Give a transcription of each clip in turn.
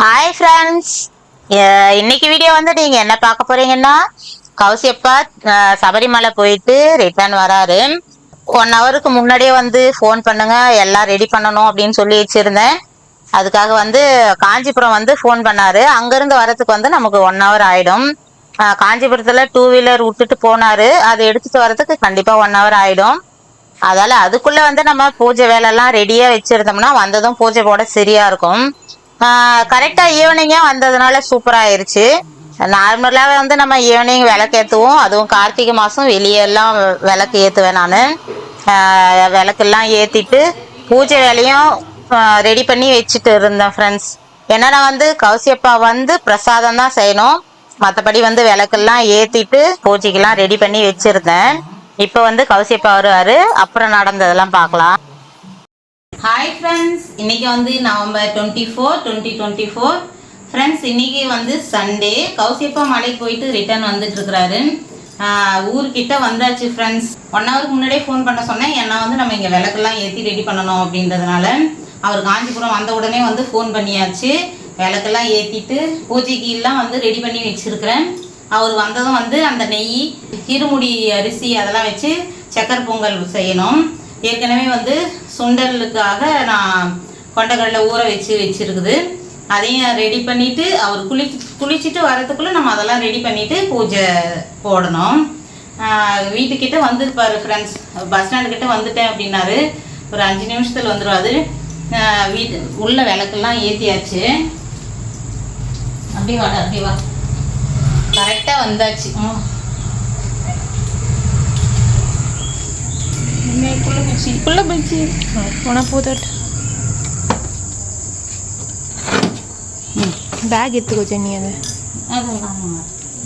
Hi friends இன்னைக்கு video வந்து நீங்க என்ன பார்க்க போறீங்கன்னா கௌசியப்பா சபரிமலை போயிட்டு ரிட்டர்ன் வராரு. ஒன் ஹவருக்கு முன்னாடியே வந்து ஃபோன் பண்ணுங்க எல்லாம் ரெடி பண்ணணும் அப்படின்னு சொல்லி வச்சிருந்தேன். அதுக்காக வந்து காஞ்சிபுரம் வந்து ஃபோன் பண்ணாரு. அங்கிருந்து வரதுக்கு வந்து நமக்கு ஒன் ஹவர் ஆயிடும். காஞ்சிபுரத்துல டூ வீலர் விட்டுட்டு போனாரு. அதை எடுத்துட்டு வரதுக்கு கண்டிப்பா ஒன் ஹவர் ஆயிடும். அதால அதுக்குள்ள வந்து நம்ம பூஜை வேலைலாம் ரெடியா வச்சிருந்தோம்னா வந்ததும் பூஜை போட சரியா இருக்கும். கரெக்டா ஈவினிங்கே வந்ததுனால சூப்பராக ஆயிருச்சு. நார்மலாக வந்து நம்ம ஈவினிங் விளக்கு ஏத்துவோம். அதுவும் கார்த்திகை மாசம் வெளியெல்லாம் விளக்கு ஏத்துவேன் நான். விளக்கெல்லாம் ஏத்திட்டு பூஜை வேலையும் ரெடி பண்ணி வச்சுட்டு இருந்தேன் ஃப்ரெண்ட்ஸ் ஏன்னா நான் வந்து கௌசியப்பா வந்து பிரசாதம் தான் செய்யணும். மற்றபடி வந்து விளக்கெல்லாம் ஏற்றிட்டு பூஜைக்கெல்லாம் ரெடி பண்ணி வச்சுருந்தேன். இப்போ வந்து கௌசியப்பா வருவார். அப்புறம் நடந்ததெல்லாம் பார்க்கலாம். ஹாய் ஃப்ரெண்ட்ஸ் இன்னைக்கு வந்து November twenty four twenty twenty four friends இன்னைக்கு வந்து சண்டே கௌசியப்பா மலைக்கு போயிட்டு ரிட்டர்ன் வந்துட்டு இருக்கிறாரு. ஊர்கிட்ட வந்தாச்சு ஃப்ரெண்ட்ஸ் ஒன் ஹவருக்கு முன்னாடியே ஃபோன் பண்ண சொன்னேன். ஏன்னா வந்து நம்ம இங்கே விளக்கெல்லாம் ஏற்றி ரெடி பண்ணணும் அப்படின்றதுனால அவர் காஞ்சிபுரம் வந்த உடனே வந்து ஃபோன் பண்ணியாச்சு. விளக்கெல்லாம் ஏற்றிட்டு பூஜைக்கு எல்லாம் வந்து ரெடி பண்ணி வச்சிருக்கிறேன். அவர் வந்ததும் வந்து அந்த நெய் இருமுடி அரிசி அதெல்லாம் வச்சு சக்கரை பொங்கல் செய்யணும். ஏற்கனவே வந்து சுண்டலுக்காக நான் கொண்டக்கடலை ஊற வச்சு வச்சிருக்குது. அதையும் ரெடி பண்ணிவிட்டு அவர் குளி குளிச்சுட்டு வரத்துக்குள்ளே நம்ம அதெல்லாம் ரெடி பண்ணிவிட்டு பூஜை போடணும். ஆஹ் வீட்டுக்கிட்ட வந்திருப்பாரு ஃப்ரெண்ட்ஸ் பஸ் ஸ்டாண்டுக்கிட்ட வந்துட்டேன் அப்படின்னாரு. ஒரு அஞ்சு நிமிஷத்தில் வந்துருவாரு. வீட்டு உள்ள விளக்கெல்லாம் ஏற்றியாச்சு அப்படியே வாடா அப்படியே வா. கரெக்டாக வந்தாச்சு. குள்ள போச்சு. போனா போதட் பேக் எடுத்துக்கோ சென்னி அதை.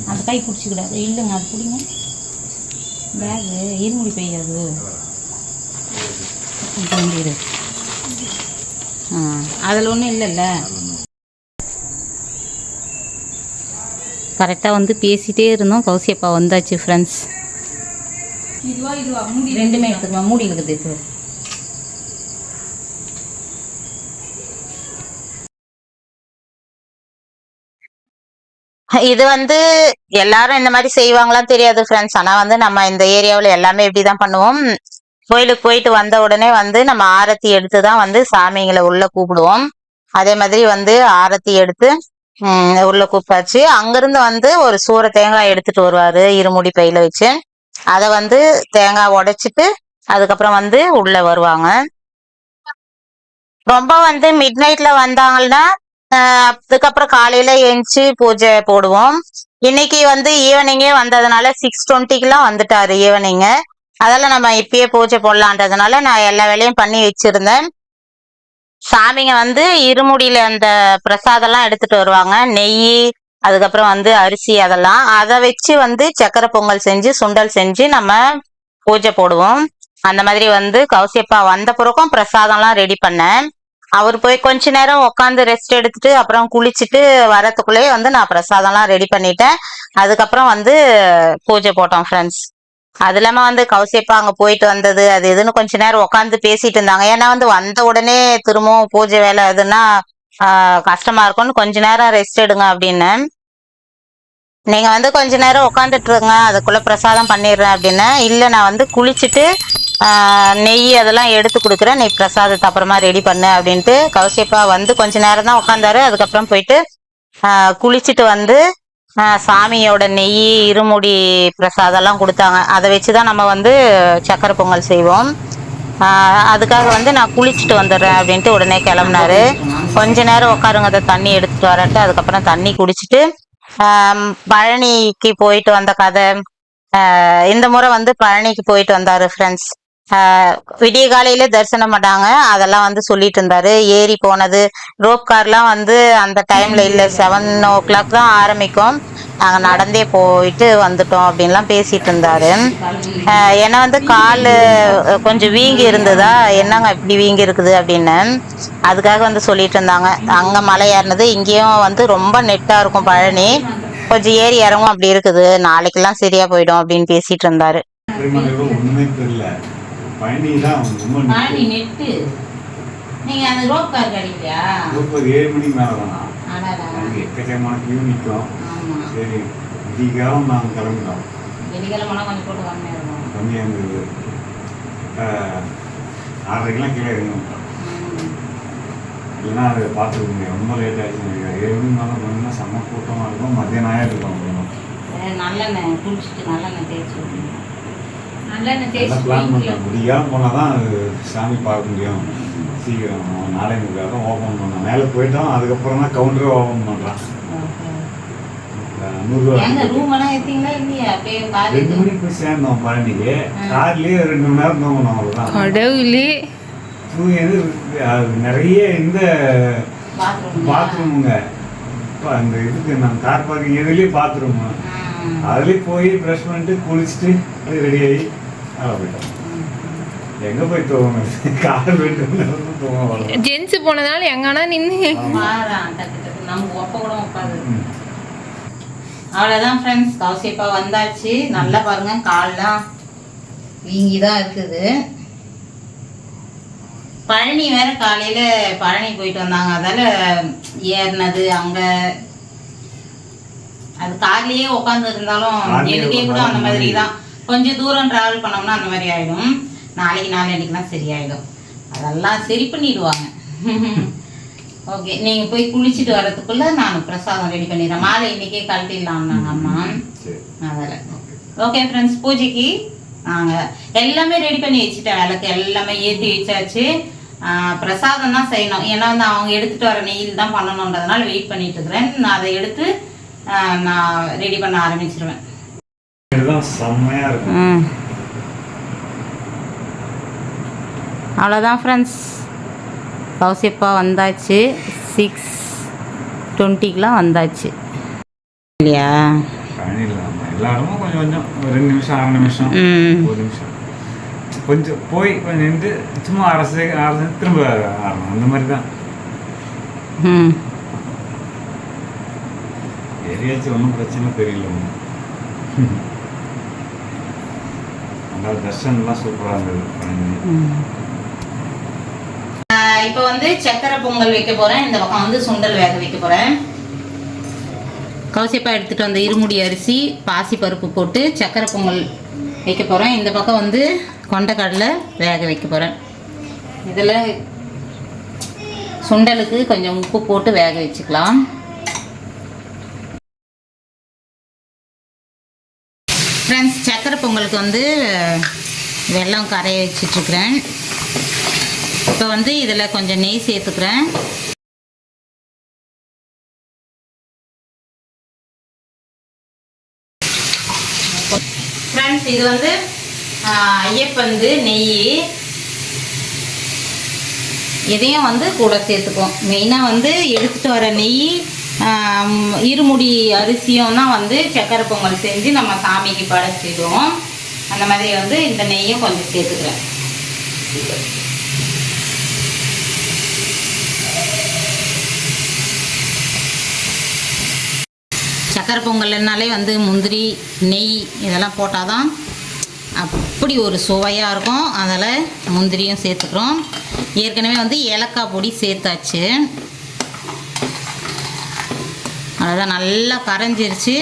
அந்த கை பிடிச்சிக்கிடாது. இல்லைங்க அது பிடிங்க. பேகு இருமுடி பெய்யாது. இரு ஆ அதில் ஒன்றும் இல்லைல்ல. கரெக்டாக வந்து பேசிட்டே இருந்தோம். கௌசியப்பா வந்தாச்சு ஃப்ரெண்ட்ஸ் இதுவா இதுவா மூடி ரெண்டுமே எடுத்துக்கமா மூடி இருக்குது இப்போ இது வந்து எல்லாரும் இந்த மாதிரி செய்வாங்களான்னு தெரியாது ஃப்ரெண்ட்ஸ் ஆனா வந்து நம்ம இந்த ஏரியாவுல எல்லாமே இப்படிதான் பண்ணுவோம். கோயிலுக்கு போயிட்டு வந்த உடனே வந்து நம்ம ஆரத்தி எடுத்து தான் வந்து சாமிங்களை உள்ள கூப்பிடுவோம். அதே மாதிரி வந்து ஆரத்தி எடுத்து உள்ள கூப்பிட்டாச்சு. அங்கிருந்து வந்து ஒரு சூற தேங்காய் எடுத்துட்டு வருவாரு இருமுடி பையில வச்சு. அதை வந்து தேங்காய் உடைச்சிட்டு அதுக்கப்புறம் வந்து உள்ள வருவாங்க. ரொம்ப வந்து மிட் நைட்ல வந்தாங்கன்னா அதுக்கப்புறம் காலையில எஞ்சி பூஜை போடுவோம். இன்னைக்கு வந்து ஈவினிங்கே வந்ததுனால சிக்ஸ் டுவெண்ட்டிக்குலாம் வந்துட்டாரு ஈவினிங்கு அதெல்லாம் நம்ம இப்பயே பூஜை போடலான்றதுனால நான் எல்லா வேலையும் பண்ணி வச்சிருந்தேன். சாமிங்க வந்து இருமுடியில அந்த பிரசாதம்லாம் எடுத்துட்டு வருவாங்க. நெய் அதுக்கப்புறம் வந்து அரிசி அதெல்லாம். அதை வச்சு வந்து சக்கரை பொங்கல் செஞ்சு சுண்டல் செஞ்சு நம்ம பூஜை போடுவோம். அந்த மாதிரி வந்து கௌசியப்பா வந்த பிறக்கும் பிரசாதம்லாம் ரெடி பண்ணேன். அவர் போய் கொஞ்ச நேரம் உட்காந்து ரெஸ்ட் எடுத்துட்டு அப்புறம் குளிச்சுட்டு வரத்துக்குள்ளேயே வந்து நான் பிரசாதம்லாம் ரெடி பண்ணிட்டேன். அதுக்கப்புறம் வந்து பூஜை போட்டோம் ஃப்ரெண்ட்ஸ் அது இல்லாம வந்து கௌசியப்பா அங்க போயிட்டு வந்தது அது இதுன்னு கொஞ்ச நேரம் உட்காந்து பேசிட்டு இருந்தாங்க. ஏன்னா வந்து வந்த உடனே திரும்பவும் பூஜை வேலை எதுன்னா கஷ்டமா இருக்கும்னு கொஞ்ச நேரம் ரெஸ்ட் எடுங்க அப்படின்னு. நீங்க வந்து கொஞ்ச நேரம் உட்காந்துட்ருங்க அதுக்குள்ளே அதுக்குள்ள பிரசாதம் பண்ணிடுறேன் அப்படின்னு. இல்லை நான் வந்து குளிச்சுட்டு நெய் அதெல்லாம் எடுத்து கொடுக்குறேன். நீ பிரசாதத்தை அப்புறமா ரெடி பண்ணு அப்படின்ட்டு கௌசியப்பா வந்து கொஞ்ச நேரம் தான் உட்காந்தாரு அதுக்கப்புறம் போயிட்டு குளிச்சுட்டு வந்து சாமியோட நெய் இருமுடி பிரசாதம்லாம் கொடுத்தாங்க. அதை வச்சு தான் நம்ம வந்து சக்கரை பொங்கல் செய்வோம். அதுக்காக வந்து நான் குளிச்சுட்டு வந்துடுறேன் அப்படின்ட்டு உடனே கிளம்புனாரு. கொஞ்ச நேரம் உட்காருங்க அதை தண்ணி எடுத்துட்டு வரட்டு. அதுக்கப்புறம் தண்ணி குடிச்சிட்டு பழனிக்கு போயிட்டு வந்த கதை. இந்த முறை வந்து பழனிக்கு போயிட்டு வந்தாரு ஃப்ரெண்ட்ஸ் விடிய காலையில தரிசனம் பண்ணாங்க. அதெல்லாம் வந்து சொல்லிட்டு இருந்தாரு. ஏறி போனது ரோப் கார்லாம் வந்து அந்த டைம்ல இல்ல செவன் ஓ கிளாக் தான் ஆரம்பிக்கும். நாங்க நடந்தே போயிட்டு வந்துட்டோம் அப்படின்லாம் பேசிட்டு இருந்தாரு. ஏன்னா வந்து கால் கொஞ்சம் வீங்கி இருந்ததா என்னங்க இப்படி வீங்கி இருக்குது அப்படின்னு அதுக்காக வந்து சொல்லிட்டு இருந்தாங்க. அங்க மலை ஏறினது இங்கேயும் வந்து ரொம்ப நெட்டா இருக்கும் பழனி. கொஞ்சம் ஏறி இறங்கும் அப்படி இருக்குது. நாளைக்கெல்லாம் சரியா போயிடும் அப்படின்னு பேசிட்டு இருந்தாரு. திருமணம் ஒண்ணுமே தெரியல. பழனி தான் ரொம்ப பழனி நெட்டு நீங்க அந்த ரோப் கார் கிடைக்கலையா ஏழு மணிக்கு மேல எக்கச்சக்கமான கியூ நிற்கும் சரி விடிகாலம் நாங்கள் போட்டு கம்மியாக இருந்தது. ஆஹ், ஆறரைக்கெல்லாம் கீழே இறங்கிட்டோம். இல்லைன்னா அதை பார்த்துக்க முடியும் ரொம்ப லேட் நினைக்கிறேன் ஏழு மணி மேலே போனீங்கன்னா செம்ம கூட்டமாக இருக்கும். மத்தியானம் இருக்கும் நல்லெண்ணெய் குளிச்சுட்டு நல்லெண்ணெய் தேய்ச்சி விடணும் நல்லெண்ணெய் எல்லாம் தேய்ச்சி பிளான். பண்ணேன் விடிகாலம் போனால் தான் அது சாமி பார்க்க முடியும். சீக்கிரம். நாளை முக்காக ஓப்பன் பண்ணோம் மேலே போயிட்டோம் அதுக்கப்புறம் தான் கவுண்டரே ஓப்பன் பண்ணுறான் நூறுரூவா எங்க ரூம் எல்லாம் எடுத்தீங்களா இல்லையா அப்படியே கார் ரெண்டு மணிக்கு போய் சேர்ந்தோம் பழனிக்கு கார்லயே ரெண்டு மணி நேரம் தூங்கணும் அவ்வளோதான் கடவுளே. தூங்கியது அது நிறைய இந்த பாத்ரூம். பாத்ரூமுங்க. இப்போ அந்த இதுக்கு நான் கார் பார்க்கிங் எதுலேயே பாத்ரூம். அதுலேயே போய் ப்ரஷ் பண்ணிட்டு குளிச்சுட்டு ரெடி ஆகி அங்கே போயிட்டோம். எங்கே போய் தூங்கணும்? கார் அவ்வளோதான் ஜென்ஸ் போனதால எங்கன்னா நின்று அவ்வளோதான் ஃப்ரெண்ட்ஸ் கௌசிப்பா வந்தாச்சு. நல்லா பாருங்க கால்லாம் வீங்கி தான் இருக்குது. பழனி வேற காலையில பழனி போயிட்டு வந்தாங்க. அதால ஏறினது அங்க. அது கார்லயே உட்காந்து இருந்தாலும் எனக்கே கூட அந்த மாதிரி தான் கொஞ்சம் தூரம் டிராவல் பண்ணோம்னா அந்த மாதிரி ஆயிடும். நாளைக்கு நாளைக்குலாம் சரியாயிடும். அதெல்லாம் சரி பண்ணிடுவாங்க. ஓகே நீங்க போய் குளிச்சுட்டு வரதுக்குள்ள நான் பிரசாதம் ரெடி பண்ணிடுறேன். மாலை இன்னைக்கே கழட்டிடலாம்னாங்க அம்மா. சரி. அதில் ஓகே ஃப்ரெண்ட்ஸ் பூஜைக்கு நாங்கள் எல்லாமே ரெடி பண்ணி வச்சுட்டேன். விளக்கு எல்லாமே ஏற்றி வச்சாச்சு. பிரசாதம் தான் செய்யணும். ஏன்னா வந்து அவங்க எடுத்துட்டு வர நெய்யில் தான் பண்ணணுன்றதுனால வெயிட் பண்ணிட்டு இருக்கிறேன். நான் அதை எடுத்து நான் ரெடி பண்ண ஆரம்பிச்சிருவேன். அவ்வளோதான் ஃப்ரெண்ட்ஸ் கௌசிப்பா வந்தாச்சு. சிக்ஸ் டுவெண்ட்டிக்கெலாம் வந்தாச்சு. இல்லையா? எல்லாருமே கொஞ்சம் கொஞ்சம் ரெண்டு நிமிஷம் அரை நிமிஷம் ஒரு நிமிஷம். கொஞ்சம் போய் கொஞ்சம் நின்று சும்மா அரசு அரசு திரும்ப ஆரணும் அந்த மாதிரி தான். ஏரியாச்சும் ஒன்றும் பிரச்சனை தெரியல. அந்த தர்ஷன்லாம் சூப்பராக இருந்தது. இப்போ வந்து சக்கரை பொங்கல் வைக்க போறேன். இந்த பக்கம் வந்து சுண்டல் வேக வைக்க போறேன். கௌசிப்பா எடுத்துட்டு வந்த இருமுடி அரிசி பாசி பருப்பு போட்டு சக்கரை பொங்கல் வைக்க போறேன். இந்த பக்கம் வந்து கொண்டக்கடலை வேக வைக்க போறேன். இதில் சுண்டலுக்கு கொஞ்சம் உப்பு போட்டு வேக வச்சுக்கலாம். ஃப்ரெண்ட்ஸ் சக்கரை பொங்கலுக்கு வந்து வெள்ளம் கரைய வச்சிட்ருக்கிறேன் இப்போ வந்து இதில் கொஞ்சம் நெய் சேர்த்துக்கிறேன். ஃப்ரெண்ட்ஸ் இது வந்து ஐயப்பந்து நெய். இதையும் வந்து கூட சேர்த்துக்குவோம். மெயினாக வந்து எடுத்துகிட்டு வர நெய் இருமுடி அரிசியும் தான் வந்து சக்கரை பொங்கல் செஞ்சு நம்ம சாமிக்கு படைச்சிடுவோம். அந்த மாதிரி வந்து இந்த நெய்யும் கொஞ்சம் சேர்த்துக்கிறேன். சக்கரை பொங்கல்னாலே வந்து முந்திரி நெய் இதெல்லாம் போட்டால் தான் அப்படி ஒரு சுவையாக இருக்கும். அதில் முந்திரியும் சேர்த்துக்கிறோம். ஏற்கனவே வந்து ஏலக்காய் பொடி சேர்த்தாச்சு. அதான் நல்லா கரைஞ்சிருச்சு.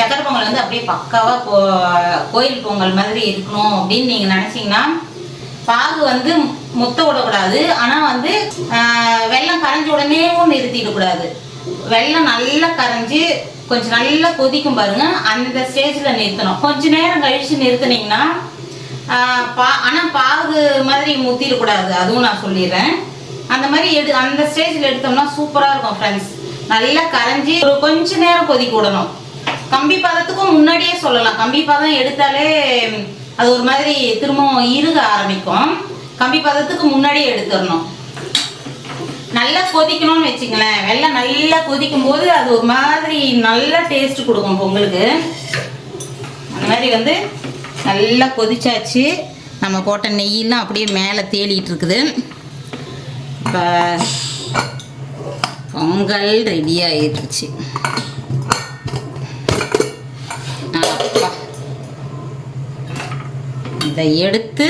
சக்கரை பொங்கல் வந்து அப்படியே பக்காவாக கோ- கோயில் பொங்கல் மாதிரி இருக்கணும் அப்படின்னு நீங்கள் நினச்சிங்கன்னா பாகு வந்து முத்த விடக்கூடாது. ஆனால் வந்து வெள்ளம் கரைஞ்ச உடனேவும் நிறுத்திடக்கூடாது வெள்ளம் நல்லா கரைஞ்சி கொஞ்சம் நல்லா கொதிக்கும் பாருங்க. அந்த ஸ்டேஜில் நிறுத்தணும். கொஞ்ச நேரம் கழிச்சு நிறுத்துனீங்கன்னா பா ஆனால் பாகு மாதிரி முத்திடக்கூடாது அதுவும் நான் சொல்லிடுறேன். அந்த மாதிரி எடு அந்த ஸ்டேஜில் எடுத்தோம்னா சூப்பராக இருக்கும் ஃப்ரெண்ட்ஸ் நல்லா கரைஞ்சி ஒரு கொஞ்ச நேரம் கொதிக்க விடணும். கம்பி பதத்துக்கும் முன்னாடியே சொல்லலாம். கம்பி பதம் எடுத்தாலே அது ஒரு மாதிரி திரும்பவும் இருக ஆரம்பிக்கும். கம்பி பதத்துக்கு முன்னாடியே எடுத்துடணும். நல்லா கொதிக்கணும்னு வச்சுங்களேன். வெள்ளம் நல்லா கொதிக்கும் போது அது ஒரு மாதிரி நல்ல டேஸ்ட் கொடுக்கும் பொங்கலுக்கு அந்த மாதிரி வந்து நல்லா கொதிச்சாச்சு. நம்ம போட்ட நெய்யெல்லாம் அப்படியே மேலே தேளிட்டு இருக்குது. இப்போ பொங்கல் ரெடி ஆயிடுச்சு. இதை எடுத்து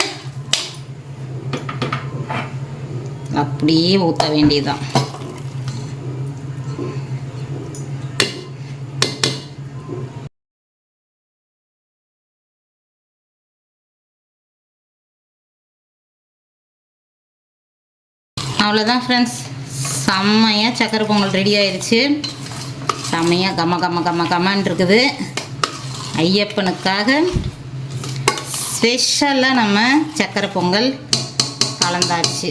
அப்படியே ஊற்ற வேண்டியதுதான். அவ்வளோதான் ஃப்ரெண்ட்ஸ் செம்மையாக சக்கரை பொங்கல் ரெடி ஆயிடுச்சு செம்மையாக கம கம கம கமான் இருக்குது. ஐயப்பனுக்காக ஸ்பெஷலாக நம்ம சக்கரை பொங்கல் கலந்தாச்சு.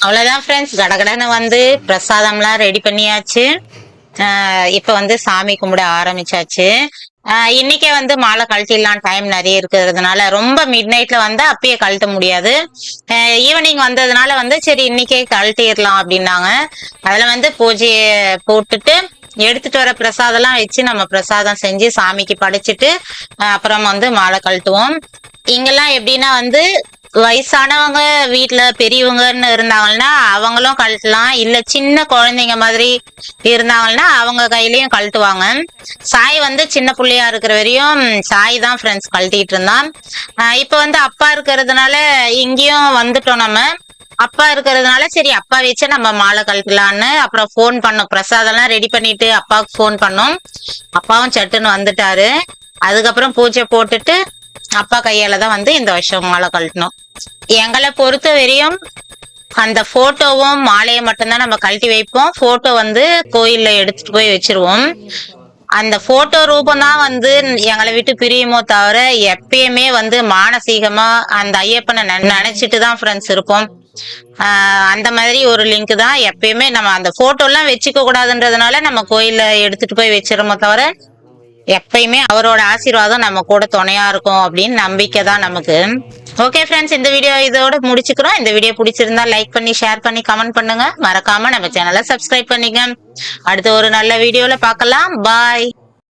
அவ்வளோதான் ஃப்ரெண்ட்ஸ் கடகடன்னு வந்து பிரசாதம்லாம் ரெடி பண்ணியாச்சு. ஆஹ் இப்போ வந்து சாமி கும்பிட ஆரம்பிச்சாச்சு. ஆஹ் இன்னைக்கே வந்து மாலை கழட்டிடலாம். டைம் நிறைய இருக்கிறதுனால ரொம்ப மிட் நைட்ல வந்து அப்பயே கழட்ட முடியாது. ஈவினிங் வந்ததுனால வந்து சரி இன்னைக்கே கழட்டிடலாம் அப்படின்னாங்க. அதுல வந்து பூஜையை போட்டுட்டு எடுத்துட்டு வர பிரசாதம்லாம் வச்சு நம்ம பிரசாதம் செஞ்சு சாமிக்கு படைச்சிட்டு அப்புறம் வந்து மாலை கழட்டுவோம். இங்கெல்லாம் எப்படின்னா வந்து வயசானவங்க வீட்டுல பெரியவங்கன்னு இருந்தாங்கன்னா அவங்களும் கழட்டலாம். இல்ல சின்ன குழந்தைங்க மாதிரி இருந்தாங்கன்னா அவங்க கையிலயும் கழட்டுவாங்க. சாய் வந்து சின்ன பிள்ளையா இருக்கிற வரையும் சாய் தான் ஃப்ரெண்ட்ஸ் கழட்டிட்டு இருந்தான். இப்ப வந்து அப்பா இருக்கிறதுனால இங்கேயும் வந்துட்டோம் நம்ம. அப்பா இருக்கிறதுனால சரி அப்பா வச்சு நம்ம மாலை கழட்டலான்னு அப்புறம் ஃபோன் பண்ணோம். பிரசாதம்லாம் ரெடி பண்ணிட்டு அப்பாவுக்கு ஃபோன் பண்ணோம். அப்பாவும் சட்டுன்னு வந்துட்டாரு. அதுக்கப்புறம் பூஜை போட்டுட்டு அப்பா கையால தான் வந்து இந்த வருஷம் மாலை கழட்டணும். எங்களை பொறுத்த வரையும் அந்த போட்டோவும் மாலையை மட்டும்தான் நம்ம கழட்டி வைப்போம். போட்டோ வந்து கோயில்ல எடுத்துட்டு போய் வச்சிருவோம். அந்த போட்டோ ரூபம் தான் வந்து எங்களை விட்டு பிரியுமோ தவிர எப்பயுமே வந்து மானசீகமா அந்த ஐயப்பனை நினைச்சிட்டு தான் ஃப்ரெண்ட்ஸ் இருப்போம். அந்த மாதிரி ஒரு லிங்க் தான் எப்பயுமே நம்ம அந்த போட்டோ எல்லாம் வச்சுக்க கூடாதுன்றதுனால நம்ம கோயில்ல எடுத்துட்டு போய் வச்சிருமோ தவிர எப்பயுமே அவரோட ஆசீர்வாதம் நம்ம கூட துணையா இருக்கும் அப்படின்னு நம்பிக்கை தான் நமக்கு. ஓகே ஃப்ரெண்ட்ஸ் இந்த வீடியோ இதோட முடிச்சுக்கிறோம். இந்த வீடியோ பிடிச்சிருந்தா லைக் பண்ணி ஷேர் பண்ணி கமெண்ட் பண்ணுங்க. மறக்காம நம்ம சேனலை சப்ஸ்கிரைப் பண்ணிக்க அடுத்து ஒரு நல்ல வீடியோல பார்க்கலாம். பாய்